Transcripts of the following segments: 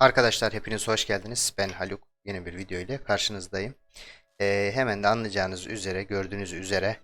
Arkadaşlar hepiniz hoş geldiniz. Ben Haluk. Yeni bir video ile karşınızdayım. Ee, hemen de anlayacağınız üzere, gördüğünüz üzere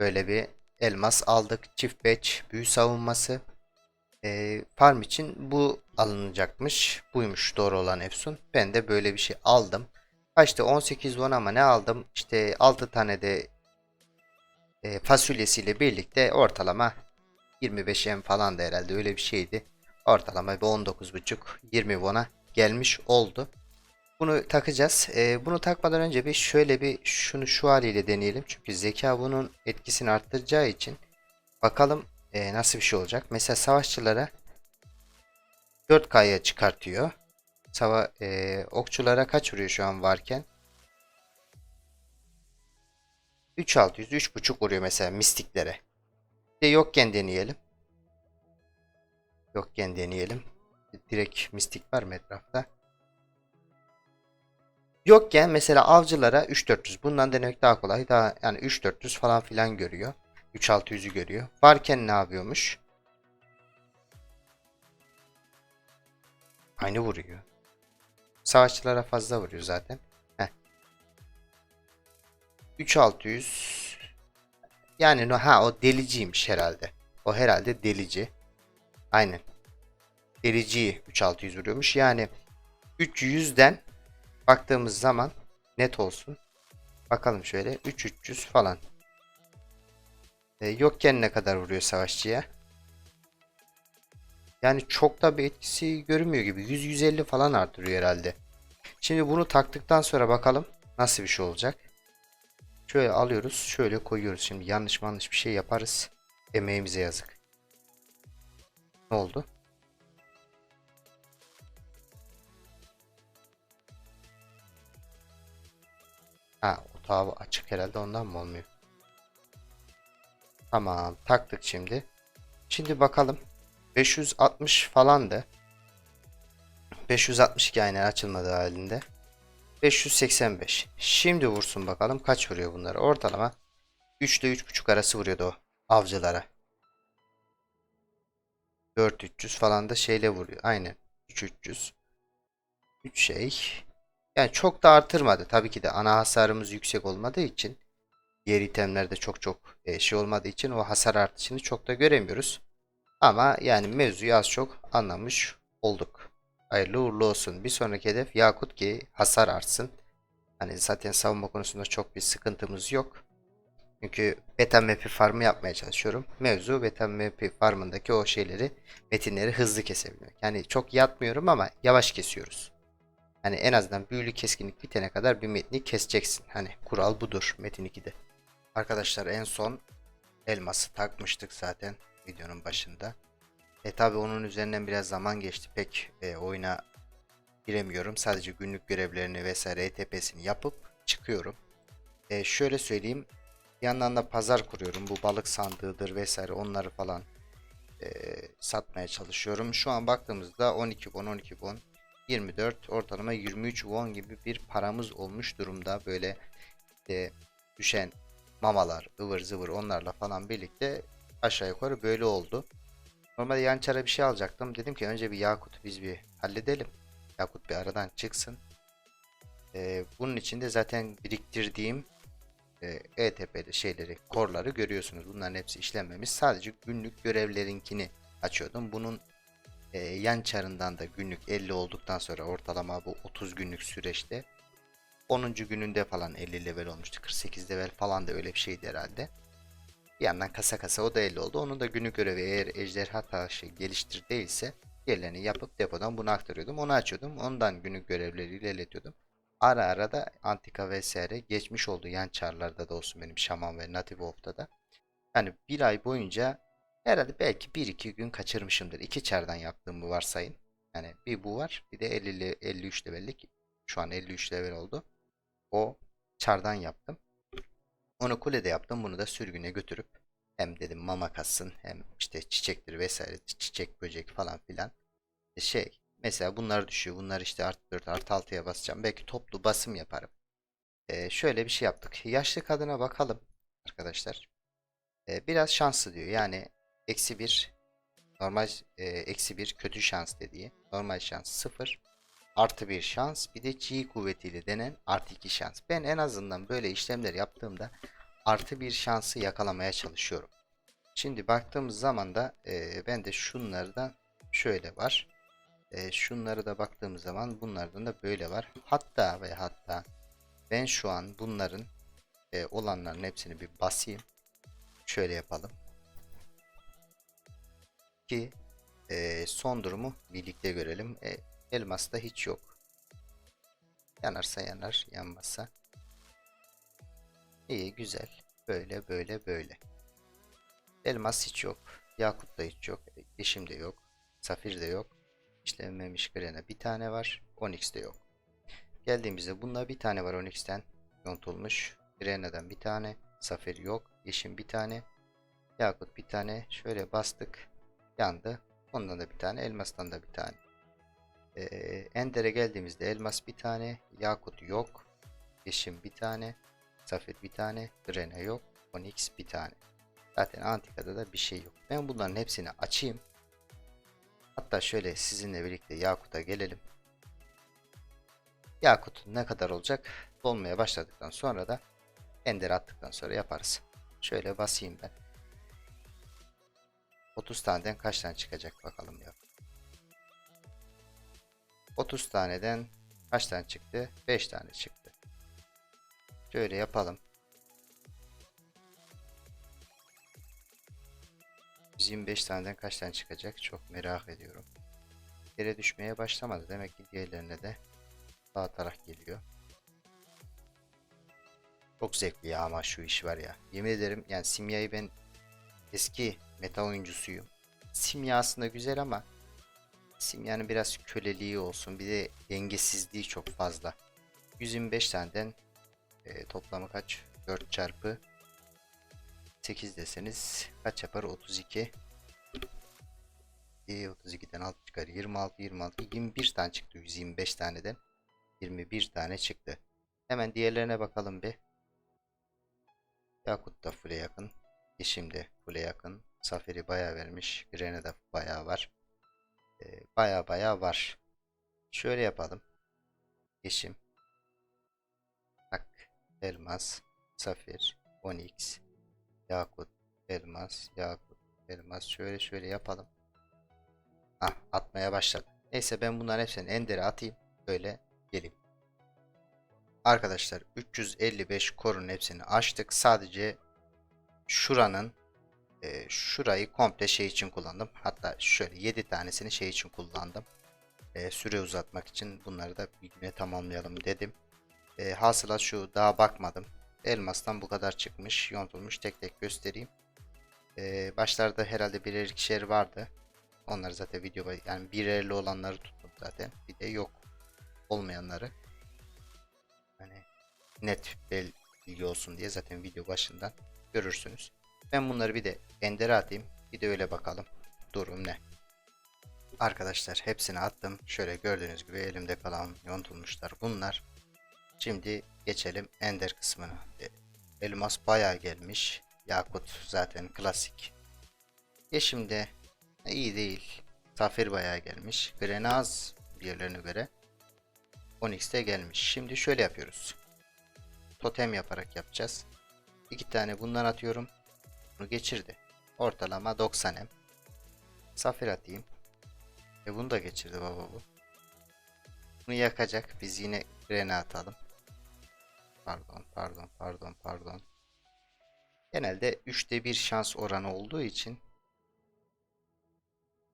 böyle bir elmas aldık. Çift beç, büyü savunması. Ee, farm için bu alınacakmış. Buymuş doğru olan Efsun. Ben de böyle bir şey aldım. Kaçtı 18 won ama ne aldım? İşte 6 tane de e, fasulyesiyle birlikte ortalama 25 M falan da herhalde öyle bir şeydi. Ortalama bir 19.5 20 won'a gelmiş oldu. Bunu takacağız. Ee, bunu takmadan önce bir şöyle bir şunu şu haliyle deneyelim. Çünkü zeka bunun etkisini arttıracağı için bakalım e, nasıl bir şey olacak. Mesela savaşçılara 4K'ya çıkartıyor. Sava e, okçulara kaç vuruyor şu an varken? 3600 3.5 vuruyor mesela mistiklere. De yokken deneyelim. Yokken deneyelim. Direkt mistik var mı etrafta? Yokken mesela avcılara 3400. Bundan denemek daha kolay. Daha yani 3400 falan filan görüyor. 3600'ü görüyor. Varken ne yapıyormuş? Aynı vuruyor. Savaşçılara fazla vuruyor zaten. Heh. 3600 yani ha o deliciymiş herhalde. O herhalde delici. Aynen. Deliciyi 3600 vuruyormuş. Yani 300'den baktığımız zaman net olsun. Bakalım şöyle 3300 falan. E, yokken ne kadar vuruyor savaşçıya? Yani çok da bir etkisi görünmüyor gibi. 100-150 falan artırıyor herhalde. Şimdi bunu taktıktan sonra bakalım nasıl bir şey olacak. Şöyle alıyoruz. Şöyle koyuyoruz. Şimdi yanlış yanlış bir şey yaparız. Emeğimize yazık. Ne oldu? Ha, o tabi açık herhalde ondan mı olmuyor? Tamam, taktık şimdi. Şimdi bakalım. 560 falandı. 562 aynen açılmadığı halinde. 585. Şimdi vursun bakalım kaç vuruyor bunları. Ortalama 3 ile 3.5 arası vuruyordu o avcılara. 4300 falan da şeyle vuruyor. Aynen. 3300. 3 şey. Yani çok da artırmadı. Tabii ki de ana hasarımız yüksek olmadığı için diğer itemlerde çok çok e, şey olmadığı için o hasar artışını çok da göremiyoruz. Ama yani mevzuyu az çok anlamış olduk. Hayırlı uğurlu olsun. Bir sonraki hedef Yakut ki hasar artsın. Hani zaten savunma konusunda çok bir sıkıntımız yok. Çünkü beta map'i farmı yapmaya çalışıyorum. Mevzu beta map'i farmındaki o şeyleri, metinleri hızlı kesebilmek. Yani çok yatmıyorum ama yavaş kesiyoruz. Hani en azından büyülü keskinlik bitene kadar bir metni keseceksin. Hani kural budur Metin 2'de. Arkadaşlar en son elması takmıştık zaten videonun başında. E tabi onun üzerinden biraz zaman geçti. Pek e, oyuna giremiyorum. Sadece günlük görevlerini vesaire ETP'sini yapıp çıkıyorum. E, şöyle söyleyeyim. Yandan da pazar kuruyorum. Bu balık sandığıdır vesaire onları falan e, satmaya çalışıyorum. Şu an baktığımızda 12 won 12 won 24 ortalama 23 won gibi bir paramız olmuş durumda. Böyle işte düşen mamalar ıvır zıvır onlarla falan birlikte aşağı yukarı böyle oldu. Normalde yançara bir şey alacaktım. Dedim ki önce bir Yakut'u biz bir halledelim. Yakut bir aradan çıksın. Ee, bunun için de zaten biriktirdiğim ETP'li şeyleri, korları görüyorsunuz. Bunların hepsi işlenmemiş. Sadece günlük görevlerinkini açıyordum. Bunun e, yan çarından da günlük 50 olduktan sonra ortalama bu 30 günlük süreçte 10. gününde falan 50 level olmuştu. 48 level falan da öyle bir şeydi herhalde. Bir yandan kasa kasa o da 50 oldu. Onun da günlük görevi eğer ejderha taşı geliştir değilse diğerlerini yapıp depodan bunu aktarıyordum. Onu açıyordum. Ondan günlük görevleri ilerletiyordum. Ara ara da antika vesaire geçmiş oldu yan çarlarda da olsun benim şaman ve native wolf'ta da. Yani bir ay boyunca herhalde belki 1-2 gün kaçırmışımdır. İki çardan yaptığımı varsayın. Yani bir bu var bir de 50 53 levellik. Şu an 53 level oldu. O çardan yaptım. Onu kulede yaptım. Bunu da sürgüne götürüp hem dedim mama kassın hem işte çiçektir vesaire çiçek böcek falan filan. E Şey mesela bunlar düşüyor. Bunlar işte artı 4 artı 6'ya basacağım. Belki toplu basım yaparım. E, şöyle bir şey yaptık. Yaşlı kadına bakalım arkadaşlar. E, biraz şanslı diyor. Yani eksi bir Normal e, eksi 1 kötü şans dediği. Normal şans 0. Artı 1 şans. Bir de G kuvvetiyle denen artı 2 şans. Ben en azından böyle işlemler yaptığımda artı bir şansı yakalamaya çalışıyorum. Şimdi baktığımız zaman da e, ben de şunlardan şöyle var. E, şunları da baktığımız zaman bunlardan da böyle var. Hatta ve hatta ben şu an bunların e, olanların hepsini bir basayım. Şöyle yapalım. Ki e, son durumu birlikte görelim. E, elmasta hiç yok. Yanarsa yanar, yanmazsa. İyi, güzel. Böyle, böyle, böyle. Elmas hiç yok. Yakut da hiç yok. Yeşim de yok. Safir de yok. İşlenmemiş grena bir tane var. Onyx de yok. Geldiğimizde bunda bir tane var Onyx'ten yontulmuş. Grena'dan bir tane. Safir yok. Yeşim bir tane. Yakut bir tane. Şöyle bastık. Yandı. Ondan da bir tane. Elmastan da bir tane. Ee, Ender'e geldiğimizde elmas bir tane. Yakut yok. Yeşim bir tane. Safir bir tane. Grena yok. Onyx bir tane. Zaten Antika'da da bir şey yok. Ben bunların hepsini açayım. Hatta şöyle sizinle birlikte Yakut'a gelelim. Yakut ne kadar olacak? Dolmaya başladıktan sonra da Ender attıktan sonra yaparız. Şöyle basayım ben. 30 taneden kaç tane çıkacak bakalım ya. 30 taneden kaç tane çıktı? 5 tane çıktı. Şöyle yapalım. 125 taneden kaç tane çıkacak? Çok merak ediyorum. Yere düşmeye başlamadı. Demek ki diğerlerine de dağıtarak geliyor. Çok zevkli ya ama şu iş var ya. Yemin ederim yani simyayı ben eski meta oyuncusuyum. Simya aslında güzel ama simyanın biraz köleliği olsun. Bir de dengesizliği çok fazla. 125 taneden e, toplamı kaç? 4 çarpı 8 deseniz kaç yapar? 32. E, 32'den 6 çıkar. 26, 26, 21 tane çıktı. 125 taneden 21 tane çıktı. Hemen diğerlerine bakalım bir. Yakut da full'e yakın. Yeşim de full'e yakın. Saferi bayağı vermiş. Grene de bayağı var. E, bayağı bayağı var. Şöyle yapalım. Yeşim. Ak, elmas, safir, onyx, yakut, elmas, yakut, elmas. Şöyle şöyle yapalım. Ah, atmaya başladı. Neyse ben bunların hepsini endere atayım. Böyle geleyim. Arkadaşlar 355 korun hepsini açtık. Sadece şuranın e, şurayı komple şey için kullandım. Hatta şöyle 7 tanesini şey için kullandım. E, süre uzatmak için bunları da bir güne tamamlayalım dedim. E, hasılat şu daha bakmadım. Elmastan bu kadar çıkmış, yontulmuş. Tek tek göstereyim. E, başlarda herhalde birer ikişer vardı. Onları zaten video yani birerli olanları tuttum zaten. Bir de yok olmayanları. Hani net bilgi olsun diye zaten video başından görürsünüz. Ben bunları bir de endere atayım. Bir de öyle bakalım. Durum ne? Arkadaşlar hepsini attım. Şöyle gördüğünüz gibi elimde kalan yontulmuşlar bunlar. Şimdi geçelim ender kısmına. Elmas bayağı gelmiş. Yakut zaten klasik. Yeşim de iyi değil. Safir bayağı gelmiş. Grenaz diğerlerine göre. Onyx de gelmiş. Şimdi şöyle yapıyoruz. Totem yaparak yapacağız. İki tane bundan atıyorum. Bunu geçirdi. Ortalama 90 M. Safir atayım. E bunu da geçirdi baba bu. Bunu yakacak. Biz yine grene atalım. Pardon, pardon, pardon, pardon. Genelde 3'te 1 şans oranı olduğu için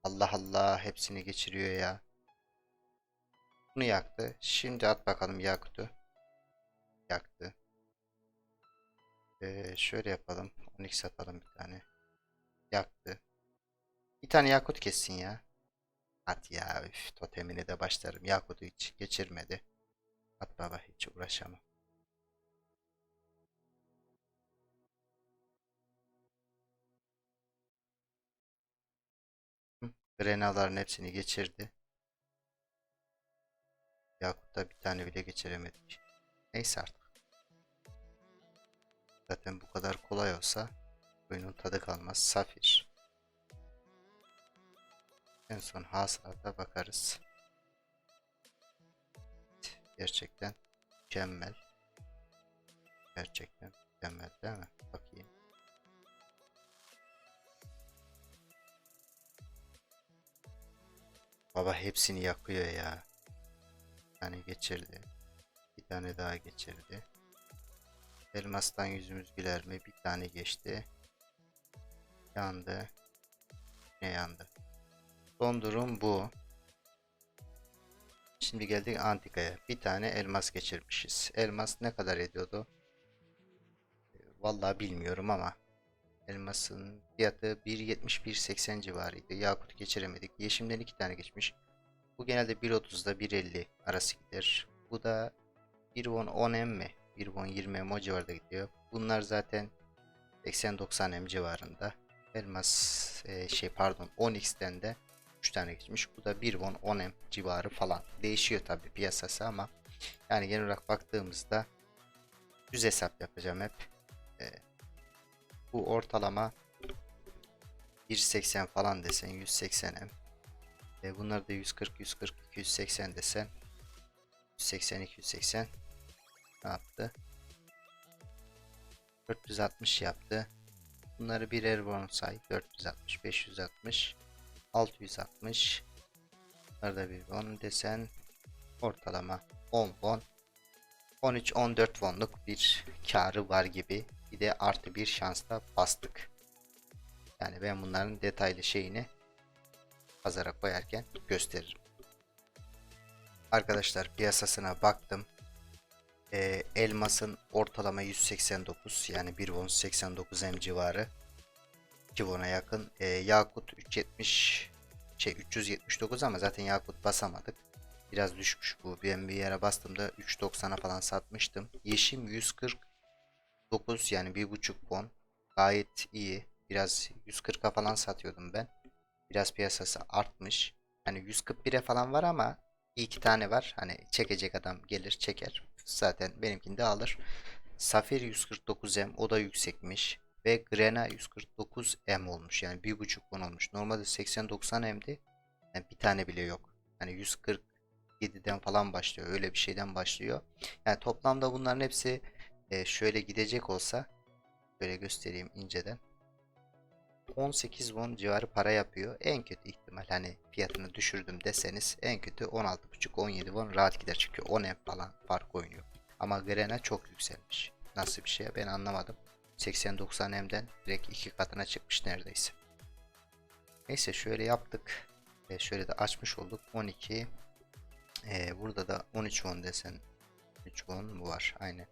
Allah Allah hepsini geçiriyor ya. Bunu yaktı. Şimdi at bakalım Yakut'u. Yaktı. Ee, şöyle yapalım. 12 atalım bir tane. Yaktı. Bir tane Yakut kessin ya. At ya. Üf, totemine de başlarım. Yakut'u hiç geçirmedi. At baba hiç uğraşamam. Grenaların hepsini geçirdi. Yakut'ta bir tane bile geçiremedik. Neyse artık. Zaten bu kadar kolay olsa oyunun tadı kalmaz. Safir. En son hasılata bakarız. Gerçekten mükemmel. Gerçekten mükemmel değil mi? Bakayım. Baba hepsini yakıyor ya. Bir tane geçirdi. Bir tane daha geçirdi. Elmastan yüzümüz güler mi? Bir tane geçti. Yandı. Ne yandı? Son durum bu. Şimdi geldik antikaya. Bir tane elmas geçirmişiz. Elmas ne kadar ediyordu? Ee, Vallahi bilmiyorum ama elmasın fiyatı 1.70-1.80 civarıydı. Yakut geçiremedik. Yeşimden iki tane geçmiş. Bu genelde 1.30'da 1.50 arası gider. Bu da 1.10 10M mi? 1.10 20M o civarda gidiyor. Bunlar zaten 80-90 M civarında. Elmas e, şey pardon 10x'ten de 3 tane geçmiş. Bu da 1.10 10M civarı falan. Değişiyor tabi piyasası ama yani genel olarak baktığımızda düz hesap yapacağım hep. E, bu ortalama 1.80 falan desen 180M. E, bunlar da 140 140 280 desen 180 280 ne yaptı? 460 yaptı. Bunları birer bon say. 460, 560, 660. Bunlarda bir bon desen ortalama 10 bon. 13-14 wonluk bir karı var gibi. Bir de artı bir şansla bastık. Yani ben bunların detaylı şeyini pazara koyarken gösteririm. Arkadaşlar piyasasına baktım. Ee, elmasın ortalama 189 yani 1 won 89 m civarı. 2 won'a yakın. Ee, yakut 370 şey 379 ama zaten yakut basamadık. Biraz düşmüş bu. Ben bir yere bastığımda 3.90'a falan satmıştım. Yeşim 149 yani 1.5 won. Gayet iyi. Biraz 140'a falan satıyordum ben. Biraz piyasası artmış. Hani 141'e falan var ama iki tane var. Hani çekecek adam gelir çeker. Zaten benimkini de alır. Safir 149M o da yüksekmiş. Ve Grena 149M olmuş. Yani 1.5 won olmuş. Normalde 80-90M'di. Yani bir tane bile yok. Hani 147'den falan başlıyor. Öyle bir şeyden başlıyor. Yani toplamda bunların hepsi e, şöyle gidecek olsa şöyle göstereyim inceden. 18 won civarı para yapıyor. En kötü ihtimal hani fiyatını düşürdüm deseniz en kötü 16.5-17 won rahat gider. Çünkü 10 M falan fark oynuyor. Ama Grena çok yükselmiş. Nasıl bir şey ben anlamadım. 80-90 M'den direkt iki katına çıkmış neredeyse. Neyse şöyle yaptık. E, şöyle de açmış olduk. 12 e, burada da 13 won desen 13 won bu var. Aynen.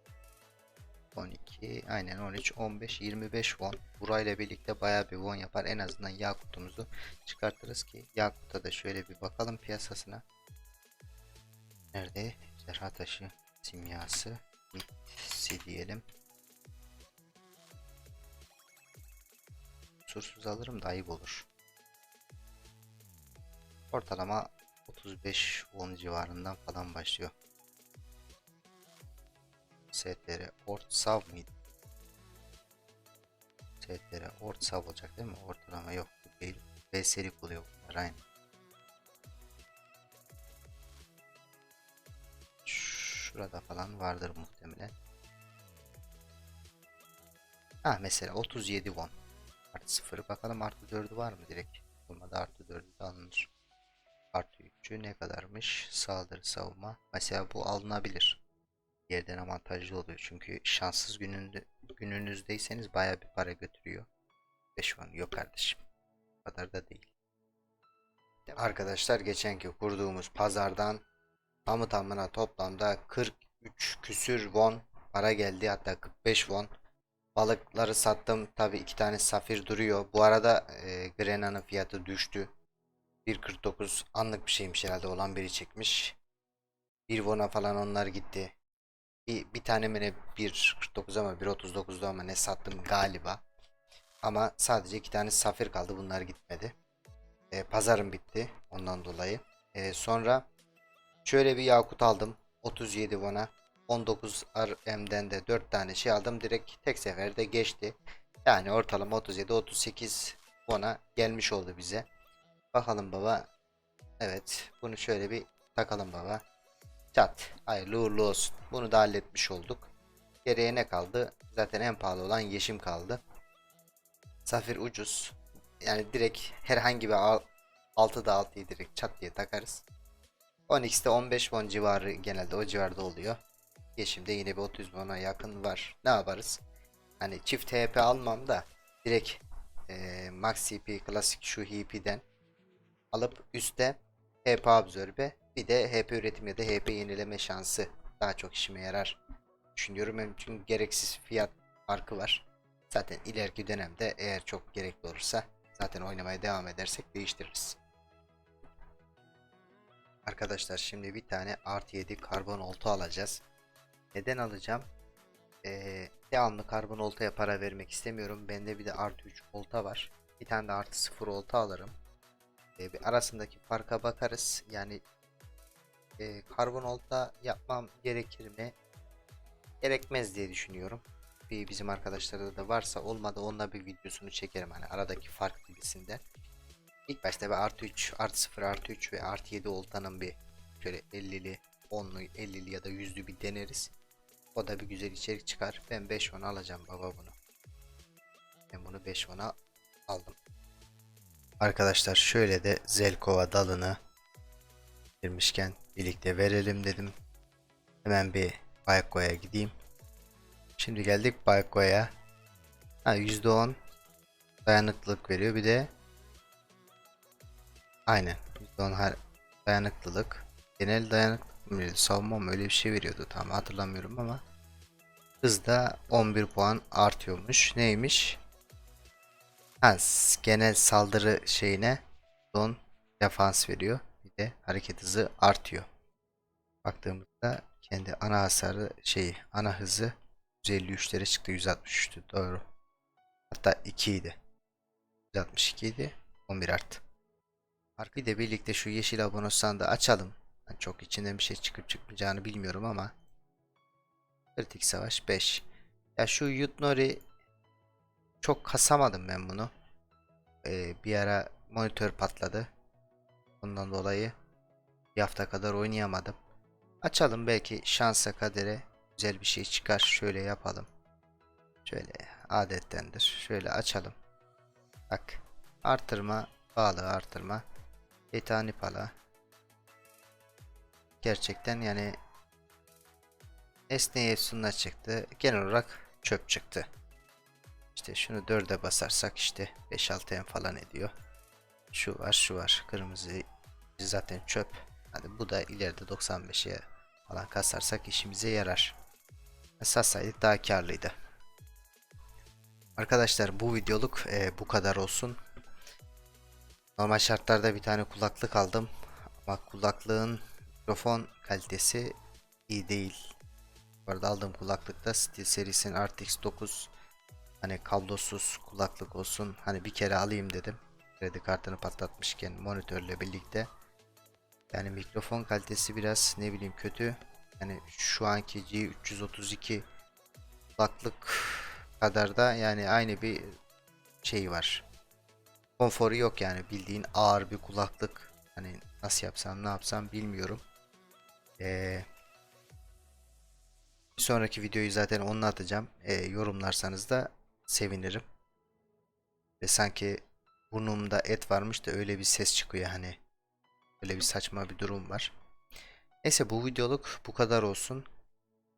12 aynen 13 15 25 won. Burayla birlikte baya bir won yapar. En azından yakutumuzu çıkartırız ki yakuta da şöyle bir bakalım piyasasına. Nerede? Ejderha taşı simyası bitsi diyelim. Kusursuz alırım da ayıp olur. Ortalama 35 won civarından falan başlıyor STR Ortsav mıydı? STR Ortsav olacak değil mi? Ortalama yok bu değil. Beserik oluyor bunlar aynı. Şurada falan vardır muhtemelen. Ha mesela 37 won. Artı 0'ı bakalım artı 4'ü var mı direkt? Olmadı artı 4'ü de alınır. Artı 3'ü ne kadarmış? Saldırı savunma. Mesela bu alınabilir yerden avantajlı oluyor. Çünkü şanssız gününde, gününüzdeyseniz baya bir para götürüyor. 5 won yok kardeşim. O kadar da değil. Arkadaşlar geçenki kurduğumuz pazardan tamı tamına toplamda 43 küsür won para geldi. Hatta 45 won. Balıkları sattım. Tabi iki tane safir duruyor. Bu arada e, Grena'nın fiyatı düştü. 1.49 anlık bir şeymiş herhalde olan biri çekmiş. 1 won'a falan onlar gitti. Bir, bir tane mi ne 1.49 ama 1.39'da ama ne sattım galiba. Ama sadece iki tane safir kaldı. Bunlar gitmedi. E, pazarım bitti. Ondan dolayı. E, sonra şöyle bir yakut aldım. 37 won'a. 19 RM'den de 4 tane şey aldım. Direkt tek seferde geçti. Yani ortalama 37-38 won'a gelmiş oldu bize. Bakalım baba. Evet. Bunu şöyle bir takalım baba. Çat. Hayırlı uğurlu olsun. Bunu da halletmiş olduk. Geriye ne kaldı? Zaten en pahalı olan yeşim kaldı. Safir ucuz. Yani direkt herhangi bir al 6'da 6'yı direkt çat diye takarız. Onyx'te 15 won civarı genelde o civarda oluyor. Yeşim'de yine bir 30 won'a yakın var. Ne yaparız? Hani çift HP almam da direkt eee Max HP klasik şu HP'den alıp üstte HP absorbe bir de HP üretim ya da HP yenileme şansı daha çok işime yarar düşünüyorum. Hem çünkü gereksiz fiyat farkı var. Zaten ileriki dönemde eğer çok gerekli olursa zaten oynamaya devam edersek değiştiririz. Arkadaşlar şimdi bir tane artı 7 karbon olta alacağız. Neden alacağım? Ee, devamlı karbon oltaya para vermek istemiyorum. Bende bir de artı 3 olta var. Bir tane de artı 0 olta alırım. Ee, bir arasındaki farka bakarız. Yani e, karbon olta yapmam gerekir mi? Gerekmez diye düşünüyorum. Bir bizim arkadaşlarda da varsa olmadı onunla bir videosunu çekerim hani aradaki fark gibisinden. İlk başta bir artı 3, artı 0, artı 3 ve artı 7 oltanın bir şöyle 50'li, 10'lu, 50'li ya da 100'lü bir deneriz. O da bir güzel içerik çıkar. Ben 5 10 alacağım baba bunu. Ben bunu 5 10'a aldım. Arkadaşlar şöyle de Zelkova dalını girmişken birlikte verelim dedim. Hemen bir Bayko'ya gideyim. Şimdi geldik Bayko'ya. Ha %10 dayanıklılık veriyor. Bir de aynen %10 her dayanıklılık. Genel dayanıklılık mı? Savunma mı? Öyle bir şey veriyordu. Tam hatırlamıyorum ama hızda 11 puan artıyormuş. Neymiş? Ha, genel saldırı şeyine don defans veriyor. De hareket hızı artıyor. Baktığımızda kendi ana hasarı şeyi ana hızı 153'lere çıktı 163'tü doğru. Hatta 2 idi. 162 idi 11 arttı. Bir de birlikte şu yeşil abonosunu da açalım. Ben çok içinden bir şey çıkıp çıkmayacağını bilmiyorum ama. Kritik savaş 5. Ya şu Yutnori çok kasamadım ben bunu. Ee, bir ara monitör patladı. Ondan dolayı bir hafta kadar oynayamadım. Açalım belki şansa kadere güzel bir şey çıkar. Şöyle yapalım. Şöyle adettendir. Şöyle açalım. Bak. Artırma. Bağlı artırma. Etani pala. Gerçekten yani Esneye Efsun'la çıktı. Genel olarak çöp çıktı. İşte şunu 4'e basarsak işte 5-6 en falan ediyor. Şu var şu var. Kırmızı zaten çöp. Hadi bu da ileride 95'e falan kasarsak işimize yarar. Satsaydık daha karlıydı. Arkadaşlar bu videoluk e, bu kadar olsun. Normal şartlarda bir tane kulaklık aldım. Ama kulaklığın mikrofon kalitesi iyi değil. Bu arada aldığım kulaklıkta Steel serisinin RTX 9 hani kablosuz kulaklık olsun. Hani bir kere alayım dedim. Kredi kartını patlatmışken monitörle birlikte. Yani mikrofon kalitesi biraz ne bileyim kötü. Yani şu anki G332 kulaklık kadar da yani aynı bir şey var. Konforu yok yani bildiğin ağır bir kulaklık. Hani nasıl yapsam ne yapsam bilmiyorum. Ee, bir sonraki videoyu zaten onunla atacağım. Ee, yorumlarsanız da sevinirim. Ve sanki burnumda et varmış da öyle bir ses çıkıyor hani. Öyle bir saçma bir durum var. Neyse bu videoluk bu kadar olsun.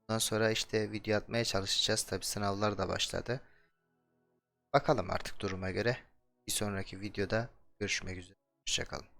Bundan sonra işte video atmaya çalışacağız. Tabi sınavlar da başladı. Bakalım artık duruma göre. Bir sonraki videoda görüşmek üzere. Hoşçakalın.